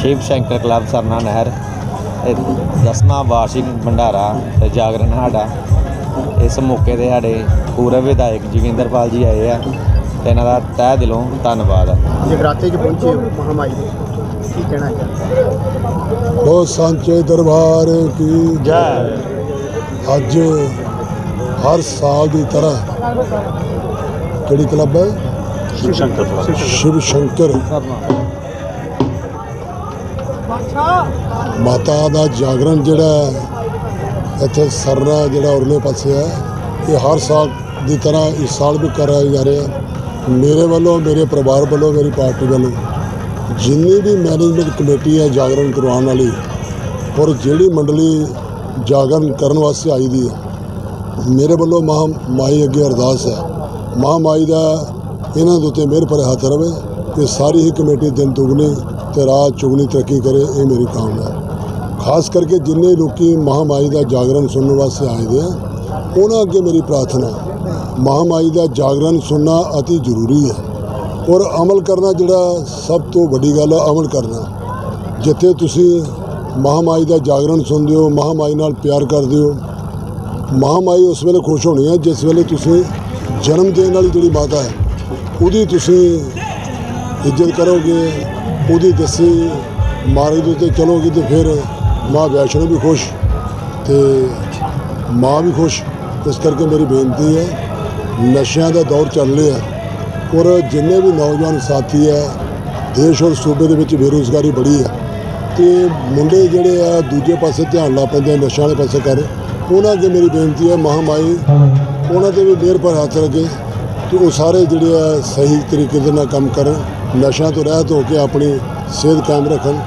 Shiv Shankar club Sarna ਨਹਿਰ ਇਹ ਦਸਵਾਂ ਵਾਰਸ਼ਿਕ ਭੰਡਾਰਾ ਤੇ ਜਾਗਰਣ ਸਾਡਾ। ਇਸ ਮੌਕੇ ਤੇ ਸਾਡੇ ਪੂਰਵ ਵਿਧਾਇਕ ਜੋਗਿੰਦਰਪਾਲ ਜੀ ਆਏ ਆ ਤੇ ਇਹਨਾਂ ਦਾ ਤਹਿ ਦਿਲੋਂ ਧੰਨਵਾਦ ਆ। ਜਗਰਾਤੇ 'ਚ ਪਹੁੰਚੇ ਮਹਾਮਾਈ ਦੇ। ਕੀ ਕਹਿਣਾ ਚਾਹੁੰਦੇ ਬਹੁਤ ਸਾਂਚੇ ਦਰਬਾਰ ਕੀ ਜੈ। ਅੱਜ ਹਰ ਸਾਲ ਦੀ ਤਰ੍ਹਾਂ ਕਿਹੜੀ ਕਲੱਬ ਹੈ ਸ਼ਿਵ ਸ਼ੰਕਰ ਸ਼ਿਵ ਸ਼ੰਕਰ ਮਾਤਾ ਦਾ ਜਾਗਰਣ ਜਿਹੜਾ ਇੱਥੇ ਸਰਨਾ ਜਿਹੜਾ ਉਰਲੇ ਪਾਸੇ ਹੈ ਇਹ ਹਰ ਸਾਲ ਦੀ ਤਰ੍ਹਾਂ ਇਸ ਸਾਲ ਵੀ ਕਰਾਇਆ ਜਾ ਰਿਹਾ ਮੇਰੇ ਵੱਲੋਂ ਮੇਰੇ ਪਰਿਵਾਰ ਵੱਲੋਂ ਮੇਰੀ ਪਾਰਟੀ ਵੱਲੋਂ ਜਿੰਨੀ ਵੀ ਮੈਨੇਜਮੈਂਟ ਕਮੇਟੀ ਹੈ ਜਾਗਰਣ ਕਰਵਾਉਣ ਵਾਲੀ ਔਰ ਜਿਹੜੀ ਮੰਡਲੀ ਜਾਗਰਣ ਕਰਨ ਵਾਸਤੇ ਆਈ ਦੀ ਹੈ ਮੇਰੇ ਵੱਲੋਂ ਮਹਾ ਮਾਈ ਅੱਗੇ ਅਰਦਾਸ ਹੈ। ਮਹਾ ਮਾਈ ਦਾ ਇਹਨਾਂ ਦੇ ਉੱਤੇ ਮਿਹਰ ਭਰੇ ਹੱਥ ਰਵੇ ਕਿ ਸਾਰੀ ਹੀ ਕਮੇਟੀ ਦਿਨ ਦੁਗਣੀ ਤੇ ਰਾਤ ਚੁਗਣੀ ਤਰੱਕੀ ਕਰੇ, ਇਹ ਮੇਰੀ ਕਾਮਨਾ ਹੈ। ਖਾਸ ਕਰਕੇ ਜਿੰਨੇ ਲੋਕੀ ਮਹਾਮਾਈ ਦਾ ਜਾਗਰਣ ਸੁਣਨ ਵਾਸਤੇ ਆਏ ਦੇ ਆ, ਉਹਨਾਂ ਅੱਗੇ ਮੇਰੀ ਪ੍ਰਾਰਥਨਾ ਮਹਾਮਾਈ ਦਾ ਜਾਗਰਣ ਸੁਣਨਾ ਅਤੀ ਜ਼ਰੂਰੀ ਹੈ ਔਰ ਅਮਲ ਕਰਨਾ ਜਿਹੜਾ ਸਭ ਤੋਂ ਵੱਡੀ ਗੱਲ ਹੈ ਅਮਲ ਕਰਨਾ। ਜਿੱਥੇ ਤੁਸੀਂ ਮਹਾਮਾਈ ਦਾ ਜਾਗਰਣ ਸੁਣਦੇ ਹੋ, ਮਹਾਮਾਈ ਨਾਲ ਪਿਆਰ ਕਰਦੇ ਹੋ, ਮਹਾਮਾਈ ਉਸ ਵੇਲੇ ਖੁਸ਼ ਹੋਣੀ ਹੈ ਜਿਸ ਵੇਲੇ ਤੁਸੀਂ ਜਨਮ ਦੇਣ ਵਾਲੀ ਜਿਹੜੀ ਮਾਤਾ ਹੈ ਉਹਦੀ ਤੁਸੀਂ ਇੱਜ਼ਤ ਕਰੋਗੇ ਉਹਦੀ ਦੱਸੀ ਮਾਰਗ ਦੇ ਉੱਤੇ ਚਲੋਗੇ ਤੇ ਫਿਰ ਮਾਂ ਵੈਸ਼ਨੋ ਵੀ ਖੁਸ਼ ਤੇ ਮਾਂ ਵੀ ਖੁਸ਼। ਇਸ ਕਰਕੇ ਮੇਰੀ ਬੇਨਤੀ ਹੈ ਨਸ਼ਿਆਂ ਦਾ ਦੌਰ ਚੱਲ ਰਿਹਾ ਔਰ ਜਿੰਨੇ ਵੀ ਨੌਜਵਾਨ ਸਾਥੀ ਹੈ ਦੇਸ਼ ਔਰ ਸੂਬੇ ਦੇ ਵਿੱਚ ਬੇਰੁਜ਼ਗਾਰੀ ਬੜੀ ਹੈ। ਤੇ ਮੁੰਡੇ ਜਿਹੜੇ ਆ ਦੂਜੇ ਪਾਸੇ ਧਿਆਨ ਲਾ ਪੈਂਦੇ ਆ, ਨਸ਼ਿਆਂ ਵਾਲੇ ਪਾਸੇ ਕਰ। ਉਹਨਾਂ ਅੱਗੇ ਮੇਰੀ ਬੇਨਤੀ ਹੈ ਮਹਾਮਾਈ ਉਹਨਾਂ ਤੇ ਵੀ ਮਿਹਰ ਭਰ ਹੱਥ ਰੱਖੇ। ਤੇ ਉਹ ਸਾਰੇ ਜਿਹੜੇ ਆ ਸਹੀ ਤਰੀਕੇ ਦੇ ਨਾਲ ਕੰਮ ਕਰਨ, ਨਸ਼ਿਆਂ ਤੋਂ ਰਹਿਤ ਹੋ ਕੇ ਆਪਣੀ ਸਿਹਤ ਕਾਇਮ ਰੱਖਣ,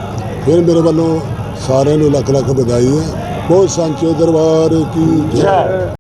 ਫਿਰ ਮੇਰੇ ਵੱਲੋਂ ਸਾਰਿਆਂ ਨੂੰ ਲੱਖ ਲੱਖ ਵਧਾਈ ਹੈ। ਬਹੁਤ ਸਾਂਚੇ ਦਰਬਾਰ ਕੀ ਜੈ।